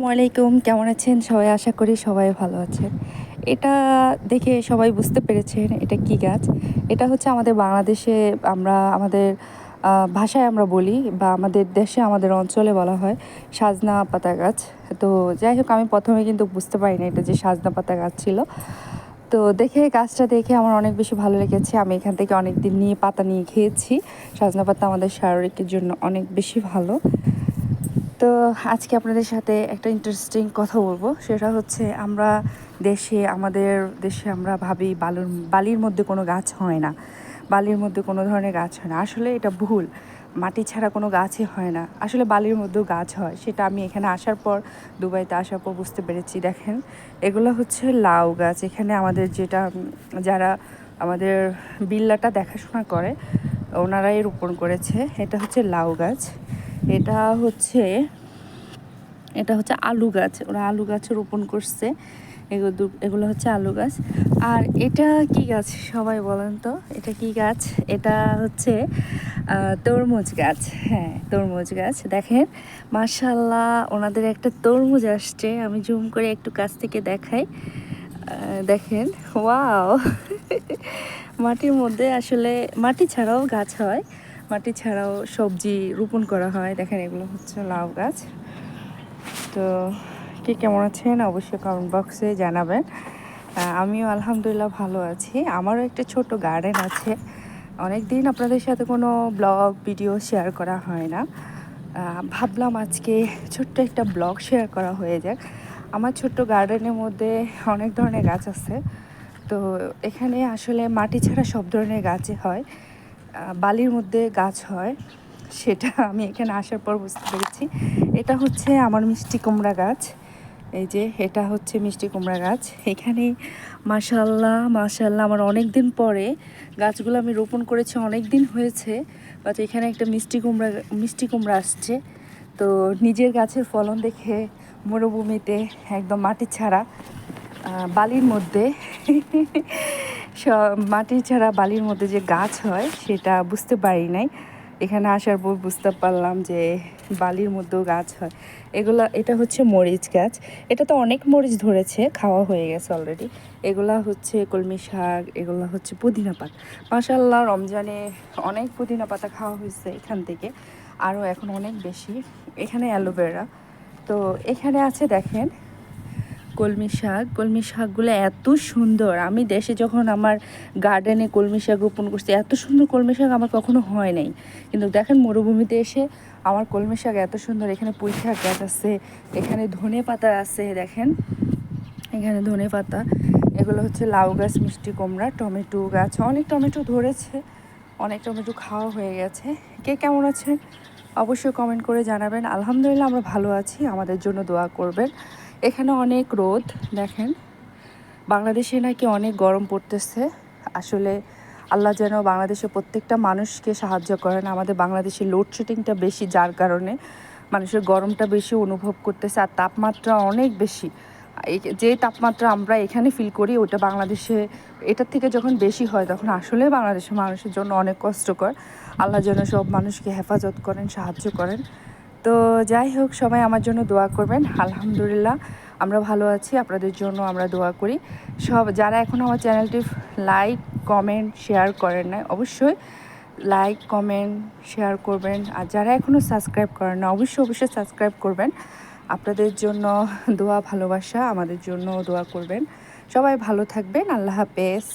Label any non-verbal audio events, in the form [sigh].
আসসালামু আলাইকুম। কেমন আছেন? সবাই আশা করি সবাই ভালো আছেন। এটা দেখে সবাই বুঝতে পেরেছেন এটা কি গাছ। এটা হচ্ছে আমাদের বাংলাদেশে আমরা, আমাদের ভাষায় আমরা বলি বা আমাদের দেশে, আমাদের অঞ্চলে বলা হয় সাজনা পাতা গাছ। তো যাই হোক, আমি প্রথমে কিন্তু বুঝতে পারিনি এটা যে সাজনা পাতা গাছ ছিল। তো দেখে, গাছটা দেখে আমার অনেক বেশি ভালো লেগেছে। আমি এখান থেকে অনেক দিন নিয়ে পাতা নিয়ে খেয়েছি। সাজনা পাতা আমাদের শারীরিকের জন্য অনেক বেশি ভালো। তো আজকে আপনাদের সাথে একটা ইন্টারেস্টিং কথা বলব। সেটা হচ্ছে আমরা দেশে, আমাদের দেশে আমরা ভাবি বালুর, বালির মধ্যে কোনো গাছ হয় না। বালির মধ্যে কোনো ধরনের গাছ হয় না। আসলে এটা ভুল। মাটি ছাড়া কোনো গাছই হয় না। আসলে বালির মধ্যেও গাছ হয়। সেটা আমি এখানে আসার পর, দুবাইতে আসার পর বুঝতে পেরেছি, দেখেন। এগুলো হচ্ছে লাউ গাছ। এখানে আমাদের যেটা, যারা আমাদের বিল্লাটা দেখাশোনা করে, ওনারাই রোপণ করেছে। এটা হচ্ছে লাউ গাছ। এটা হচ্ছে এটা হচ্ছে আলু গাছ, ওরা আলু গাছ রোপণ করছে। এগুলো এগুলো হচ্ছে আলু গাছ। আর এটা কি গাছ সবাই বলেন তো? এটা কি গাছ? এটা হচ্ছে তরমুজ গাছ। হ্যাঁ তরমুজ গাছ। দেখেন মার্শাল্লাহ ওনাদের একটা তরমুজ আসছে। আমি জুম করে একটু কাছ থেকে দেখাই। দেখেন, ওয়াও! মাটির মধ্যে আসলে, মাটি ছাড়াও গাছ হয়। মাটি ছাড়াও সবজি রোপণ করা হয়। দেখেন, এগুলো হচ্ছে লাউ গাছ। তো কে কেমন আছেন অবশ্যই কমেন্ট বক্সে জানাবেন। আমিও আলহামদুলিল্লাহ ভালো আছি। আমারও একটা ছোট গার্ডেন আছে। অনেক দিন আপনাদের সাথে কোনো ব্লগ ভিডিও শেয়ার করা হয় না। ভাবলাম আজকে ছোট্ট একটা ব্লগ শেয়ার করা হয়ে যাক। আমার ছোট্ট গার্ডেনের মধ্যে অনেক ধরনের গাছ আছে। তো এখানে আসলে মাটি ছাড়া সব ধরনের গাছই হয়। বালির মধ্যে গাছ হয়। সেটা আমি এখানে আসার পর বুঝতে পেরেছি। এটা হচ্ছে আমার মিষ্টি কুমড়া গাছ। এই যে, এটা হচ্ছে মিষ্টি কুমড়া গাছ। এখানে মাশাল্লাহ মাশাল্লাহ আমার অনেক দিন পরে গাছগুলো আমি রোপণ করেছি অনেক দিন হয়েছে। বাট এখানে একটা মিষ্টি কুমড়া মিষ্টি কুমড়া আসছে। তো নিজের গাছের ফলন দেখে মরুভূমিতে একদম মাটি ছাড়া বালির মধ্যে [laughs] সব মাটি ছাড়া বালির মধ্যে যে গাছ হয়, সেটা বুঝতে পারি নাই। এখানে আসার পর বুঝতে পারলাম যে বালির মধ্যেও গাছ হয়। এগুলা, এটা হচ্ছে মরিচ গাছ। এটা তো অনেক মরিচ ধরেছে, খাওয়া হয়ে গেছে অলরেডি এগুলা হচ্ছে কলমি শাক, এগুলা হচ্ছে পুদিনা পাতা। মাসাল্লাহ রমজানে অনেক পুদিনা পাতা খাওয়া হয়েছে এখান থেকে। আরও এখন অনেক বেশি। এখানে অ্যালোভেরা। তো এখানে আছে দেখেন কলমি শাক। কলমি শাকগুলো এত সুন্দর। আমি দেশে যখন আমার গার্ডেনে কলমি শাক রোপণ করছি, এত সুন্দর কলমি শাক আমার কখনো হয় নাই। কিন্তু দেখেন মরুভূমিতে এসে আমার কলমি শাক এত সুন্দর। এখানে পুঁই শাক গাছ আছে, এখানে ধনে পাতা আছে, দেখেন। এখানে ধনে পাতা। এগুলো হচ্ছে লাউ গাছ, মিষ্টি কুমড়া, টমেটো গাছ। অনেক টমেটো ধরেছে, অনেক টমেটো খাওয়া হয়ে গেছে। কে কেমন আছেন? অবশ্যই কমেন্ট করে জানাবেন। আলহামদুলিল্লাহ আমরা ভালো আছি, আমাদের জন্য দোয়া করবেন। এখানে অনেক রোদ, দেখেন। বাংলাদেশে নাকি অনেক গরম পড়তেছে। আসলে আল্লাহ যেন বাংলাদেশের প্রত্যেকটা মানুষকে সাহায্য করেন। আমাদের বাংলাদেশে লোডশেডিংটা বেশি, যার কারণে মানুষের গরমটা বেশি অনুভব করতেছে, আর তাপমাত্রা অনেক বেশি। যে তাপমাত্রা আমরা এখানে ফিল করি, ওটা বাংলাদেশে, এটার থেকে যখন বেশি হয় তখন আসলে বাংলাদেশের মানুষের জন্য অনেক কষ্টকর। আল্লাহ যেন সব মানুষকে হেফাজত করেন, সাহায্য করেন। তো যাই হোক, সবাই আমার জন্য দোয়া করবেন। আলহামদুলিল্লাহ, আমরা ভালো আছি, আপনাদের জন্য আমরা দোয়া করি। সব, যারা এখন আমার চ্যানেলটি লাইক কমেন্ট শেয়ার করেন না অবশ্যই লাইক কমেন্ট শেয়ার করবেন। আর যারা এখনও সাবস্ক্রাইব করেন না অবশ্যই অবশ্যই সাবস্ক্রাইব করবেন। আপনাদের জন্য দোয়া ভালোবাসা আমাদের জন্য দোয়া করবেন। সবাই ভালো থাকবেন আল্লাহ হাফেজ।